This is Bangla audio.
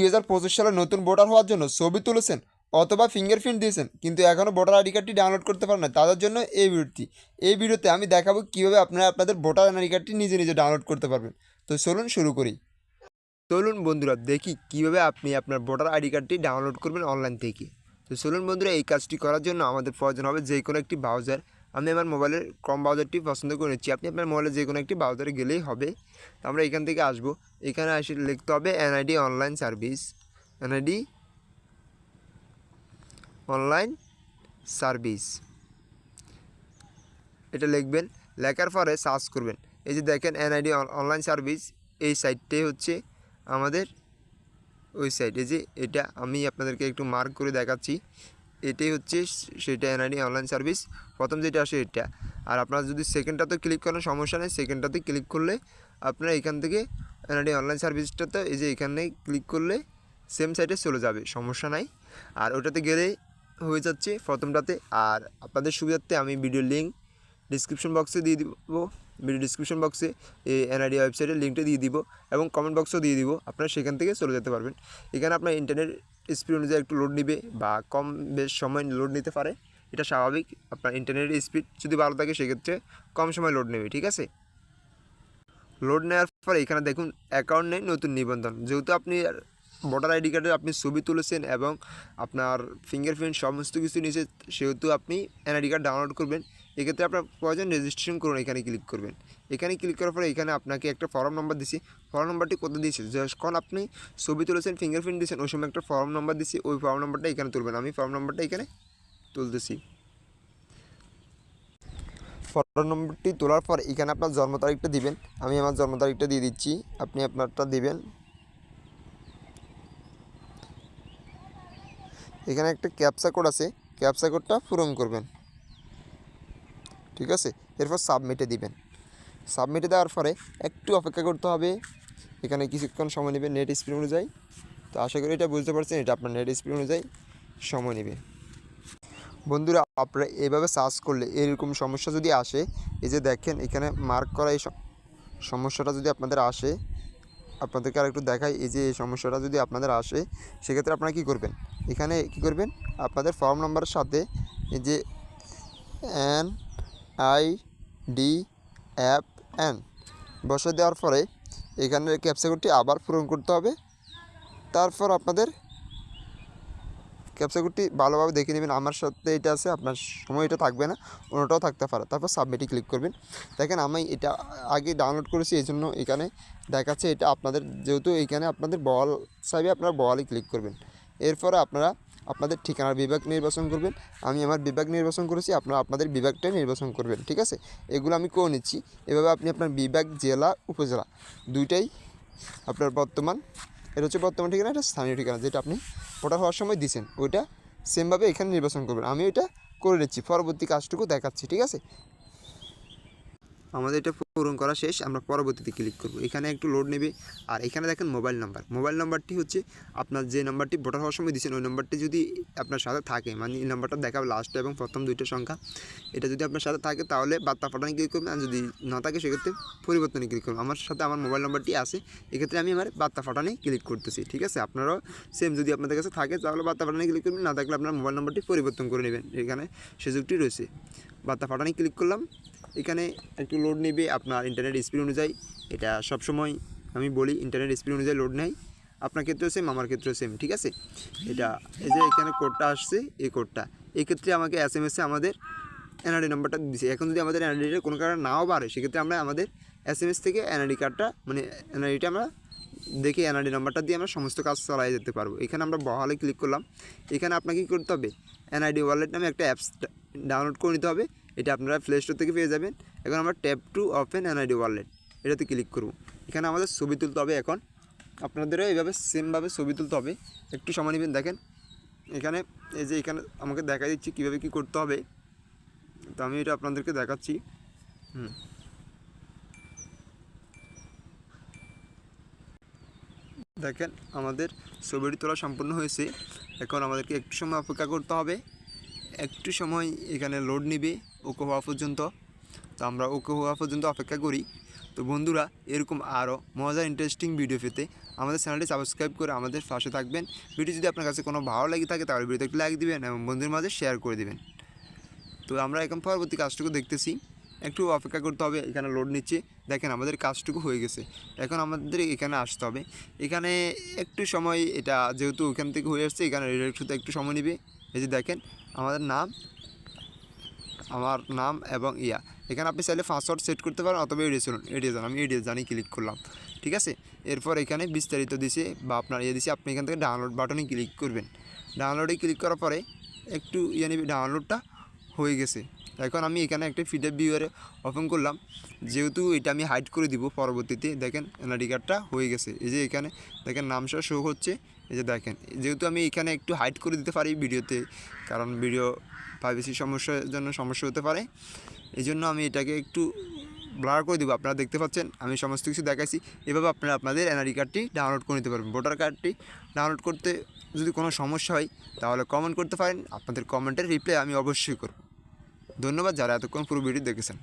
দুই হাজার পঁচিশ সালে নতুন ভোটার হওয়ার জন্য ছবি তুলেছেন অথবা ফিঙ্গারপ্রিন্ট দিয়েছেন, কিন্তু এখনও ভোটার আইডি কার্ডটি ডাউনলোড করতে পারেন না। তাদের জন্য এই ভিডিওটি। এই ভিডিওতে আমি দেখাবো কীভাবে আপনারা আপনাদের ভোটার আইডি কার্ডটি নিজে নিজে ডাউনলোড করতে পারবেন। তো চলুন শুরু করি। চলুন বন্ধুরা, দেখি কীভাবে আপনি আপনার ভোটার আইডি কার্ডটি ডাউনলোড করবেন অনলাইন থেকে। তো চলুন বন্ধুরা, এই কাজটি করার জন্য আমাদের প্রয়োজন হবে যে কোনো একটি ব্রাউজার আমি আমার মোবাইলের কম ব্রাউজারটি পছন্দ করে নিচ্ছি। আপনি আপনার মোবাইলে যে কোনো একটি ব্রাউজারে গেলেই হবে। তো আমরা এখান থেকে আসব। এখানে এসে লিখতে হবে NID online service NID online service এটা লিখবেন। লেখার পরে সার্চ করবেন। এই যে দেখেন এনআইডি অনলাইন সার্ভিস এই সাইটটাই হচ্ছে আমাদের ওই সাইট এই যে এটা আমি আপনাদেরকে একটু মার্ক করে দেখাচ্ছি। এটাই হচ্ছে সেটা এনআইডি অনলাইন সার্ভিস। প্রথম যেটা আসে এটা। আর আপনারা যদি সেকেন্ডটাতে ক্লিক করেন, সমস্যা নেই, সেকেন্ডটাতে ক্লিক করলে আপনারা এখান থেকে এনআইডি অনলাইন সার্ভিসটাতে এই যে এখানে ক্লিক করলে সেম সাইটে চলে যাবে, সমস্যা নাই। আর ওটাতে গেলে হয়ে যাচ্ছে প্রথমটাতে। আর আপনাদের সুবিধার্থে আমি ভিডিও লিঙ্ক ডিসক্রিপশন বক্সে দিয়ে দিব ভিডিও ডিসক্রিপশন বক্সে এই এনআইডি ওয়েবসাইটের লিঙ্কটা দিয়ে দিব এবং কমেন্ট বক্সও দিয়ে দিব, আপনারা সেখান থেকে চলে যেতে পারবেন। এখানে আপনার ইন্টারনেট স্পিড অনুযায়ী একটু লোড নিবে বা কম বেশ সময় লোড নিতে পারে, এটা স্বাভাবিক। আপনার ইন্টারনেটের স্পিড যদি ভালো থাকে, সেক্ষেত্রে কম সময় লোড নেবে, ঠিক আছে? লোড নেওয়ার পরে এখানে দেখুন অ্যাকাউন্ট নেই, নতুন নিবন্ধন। যেহেতু আপনি ভোটার আইডি কার্ডে আপনি ছবি তুলেছেন এবং আপনার ফিঙ্গারপ্রিন্ট সমস্ত কিছু নিয়েছে সেহেতু আপনি এনআইডি কার্ড ডাউনলোড করবেন, এক্ষেত্রে আপনার প্রয়োজন রেজিস্ট্রেশন করুন, এখানে ক্লিক করবেন। এখানে ক্লিক করার পরে এখানে আপনাকে একটা ফর্ম নাম্বার দিছি। ফর্ম নাম্বারটি কত দিয়েছে? যখন আপনি ছবি তুলেছেন ফিঙ্গারপ্রিন্ট দিয়েছেন, ওই সময় একটা ফর্ম নাম্বার দিছি, ওই ফর্ম নাম্বারটা এখানে তুলবেন। আমি ফর্ম নাম্বারটা এখানে তুলতেছি। ফটো নম্বরটি তোলার পর এখানে আপনার জন্ম তারিখটা দিবেন। আমি আমার জন্ম তারিখটা দিয়ে দিচ্ছি। আপনি আপনারটা দিবেন। এখানে একটা ক্যাপসা কোড আছে। ক্যাপসা কোডটা পূরণ করবেন। ঠিক আছে? এরপর সাবমিটে দিবেন। সাবমিটে দেওয়ার পরে একটু অপেক্ষা করতে হবে। এখানে কিছুক্ষণ সময় নেবে নেট স্পিড অনুযায়ী। তো আশা করি এটা বুঝতে পারছেন, এটা আপনার নেট স্পিড অনুযায়ী সময় নেবে। বন্ধুরা, আপনারা এভাবে সার্চ করলে এরকম সমস্যা যদি আসে, এই যে দেখেন এখানে মার্ক করা এই সমস্যাটা যদি আপনাদের আসে, আপনাদেরকে আর একটু দেখাই, এই যে এই সমস্যাটা যদি আপনাদের আসে, সেক্ষেত্রে আপনারা কী করবেন? এখানে কী করবেন? আপনাদের ফর্ম নাম্বারের সাথে এই যে এন আই ডি অ্যাপ এন বসে দেওয়ার পরে এখানে ক্যাপচাকোডটি আবার পূরণ করতে হবে। তারপর আপনাদের ক্যাপচাকোডটি ভালোভাবে দেখে নেবেন। আমার সাথে এটা আছে, আপনার সময় এটা থাকবে না, অন্যটাও থাকতে পারে। তারপর সাবমিটে ক্লিক করবেন। দেখেন আমি এটা আগে ডাউনলোড করেছি, এই জন্য এখানে দেখাচ্ছে এটা আপনাদের, যেহেতু এখানে আপনাদের বল সাইবে আপনারা বলই ক্লিক করবেন। এরপরে আপনারা আপনাদের ঠিকানার বিভাগ নির্বাচন করবেন। আমি আমার বিভাগ নির্বাচন করেছি, আপনারা আপনাদের বিভাগটাই নির্বাচন করবেন, ঠিক আছে? এগুলো আমি করে নিচ্ছি। এভাবে আপনি আপনার বিভাগ, জেলা, উপজেলা দুইটাই আপনার বর্তমান, এটা হচ্ছে বর্তমান ঠিকানা, এটা স্থানীয় ঠিকানা, যেটা আপনি ভোটার হওয়ার সময় দিয়েছেন, ওইটা সেমভাবে এখানে নির্বাচন করবেন। আমি ওইটা করে নিচ্ছি পরবর্তী কাজটুকু দেখাচ্ছি, ঠিক আছে? আমাদের এটা পূরণ করা শেষ, আমরা পরবর্তীতে ক্লিক করব। এখানে একটু লোড নেবে। আর এখানে দেখেন মোবাইল নাম্বার মোবাইল নাম্বারটি হচ্ছে আপনার যে নাম্বারটি ভোটার হওয়ার সময় দিয়েছেন, ওই নাম্বারটি যদি আপনার সাথে থাকে মানে এই নাম্বারটা দেখাবে লাস্ট এবং প্রথম দুইটা সংখ্যা। এটা যদি আপনার সাথে থাকে, তাহলে বার্তা পাঠানে ক্লিক করবেন। আর যদি না থাকে, সেক্ষেত্রে পরিবর্তনে ক্লিক করবেন। আমার সাথে আমার মোবাইল নাম্বারটি আছে। এক্ষেত্রে আমি আমার বার্তা পাঠানে ক্লিক করতেছি, ঠিক আছে? আপনারাও সেম যদি আপনাদের কাছে থাকে, তাহলে বার্তা পাঠানে ক্লিক করবেন। না থাকলে আপনার মোবাইল নাম্বারটি পরিবর্তন করে নেবেন। এখানে সুযোগটি রয়েছে। বার্তা পাঠানে ক্লিক করলাম। এখানে একটু লোড নেবে আপনার ইন্টারনেট স্পিড অনুযায়ী। এটা সবসময় আমি বলি ইন্টারনেট স্পিড অনুযায়ী লোড নেয়। আপনার ক্ষেত্রেও সেম আমার ক্ষেত্রেও সেম ঠিক আছে? এটা, এই যে এখানে কোডটা আসছে, এই কোডটা এই ক্ষেত্রে আমাকে এস এম এসে আমাদের এনআরডি নাম্বারটা দিছে। এখন যদি আমাদের এনআরডিটা কোনো কারণে নাও বাড়ে, সেক্ষেত্রে আমরা আমাদের এস এম এস থেকে এনআরডি কার্ডটা মানে এনআরডিটা আমরা দেখে এনআরডি নাম্বারটা দিয়ে আমরা সমস্ত কাজ চালাই যেতে পারব। এখানে আমরা বহালে ক্লিক করলাম। এখানে আপনাকে কী করতে হবে? এনআইডি ওয়ালেট নামে একটা অ্যাপস ডাউনলোড করে নিতে হবে। এটা আপনারা প্লে স্টোর থেকে পেয়ে যাবেন। এখন আমরা tap to open NID wallet এটাতে ক্লিক করব। এখানে আমাদের ছবি তুলতে হবে এখন। আপনাদেরও এইভাবে সেমভাবে ছবি তুলতে হবে। একটু সময় নেবেন, দেখেন। এখানে এই যে এখানে আমাকে দেখা দিচ্ছি কীভাবে কী করতে হবে। তো আমি এটা আপনাদেরকে দেখাচ্ছি। হুম। দেখেন, আমাদের ছবিটি তোলা সম্পূর্ণ হয়েছে। এখন আমাদেরকে একটু সময় অপেক্ষা করতে হবে। একটু সময় এখানে লোড নেবে। ওকে হওয়া পর্যন্ত। তো আমরা ওকে হওয়া পর্যন্ত অপেক্ষা করি। তো বন্ধুরা, এরকম আরও মজার ইন্টারেস্টিং ভিডিও পেতে আমাদের চ্যানেলটি সাবস্ক্রাইব করে আমাদের পাশে থাকবেন। ভিডিও যদি আপনার কাছে কোনো ভালো লাগে থাকে, তাহলে ভিডিওতে একটু লাইক দিবেন এবং বন্ধুদের মাঝে শেয়ার করে দেবেন। তো আমরা এখন পরবর্তী কাজটুকু দেখতেছি। একটু অপেক্ষা করতে হবে, এখানে লোড নিচ্ছে। দেখেন আমাদের কাজটুকু হয়ে গেছে। এখন আমাদের এখানে আসতে হবে। এখানে একটু সময়, এটা যেহেতু ওখান থেকে হয়ে আসছে, এখানে রিডাইরেক্ট হতে একটু সময় নেবে। এই যে দেখেন, আমাদের নাম আমার নাম এবং ইয়া। এখানে আপনি চাইলে পাসওয়ার্ড সেট করতে পারেন অথবা এডিয়ে চলুন এডিয়ে যান আমি এডিয়ে জানি ক্লিক করলাম। ঠিক আছে? এরপর এখানে বিস্তারিত দিছে বা আপনার ইয়ে দিছে, আপনি এখান থেকে ডাউনলোড বাটনে ক্লিক করবেন। ডাউনলোডে ক্লিক করার পরে একটু ইয়ে নেবে ডাউনলোডটা হয়ে গেছে। এখন আমি এখানে একটা ফিডব্যাক ভিউয়ারে ওপেন করলাম। যেহেতু এটা আমি হাইড করে দিব পরবর্তীতে, দেখেন এনআইডি কার্ডটা হয়ে গেছে। এই যে এখানে, দেখেন নামসহ শো হচ্ছে। এই যে দেখেন, যেহেতু আমি এখানে একটু হাইড করে দিতে পারি ভিডিওতে, কারণ ভিডিও প্রাইভেসি সমস্যার জন্য সমস্যা হতে পারে, এই জন্য আমি এটাকে একটু ব্লার করে দেবো। আপনারা দেখতে পাচ্ছেন, আমি সমস্ত কিছু দেখাইছি। এভাবে আপনারা আপনাদের এনআরডি কার্ডটি ডাউনলোড করে নিতে পারবেন। ভোটার কার্ডটি ডাউনলোড করতে যদি কোনো সমস্যা হয়, তাহলে কমেন্ট করতে পারেন। আপনাদের কমেন্টের রিপ্লাই আমি অবশ্যই করব। ধন্যবাদ, যারা এতক্ষণ পুরো ভিডিও দেখেছেন।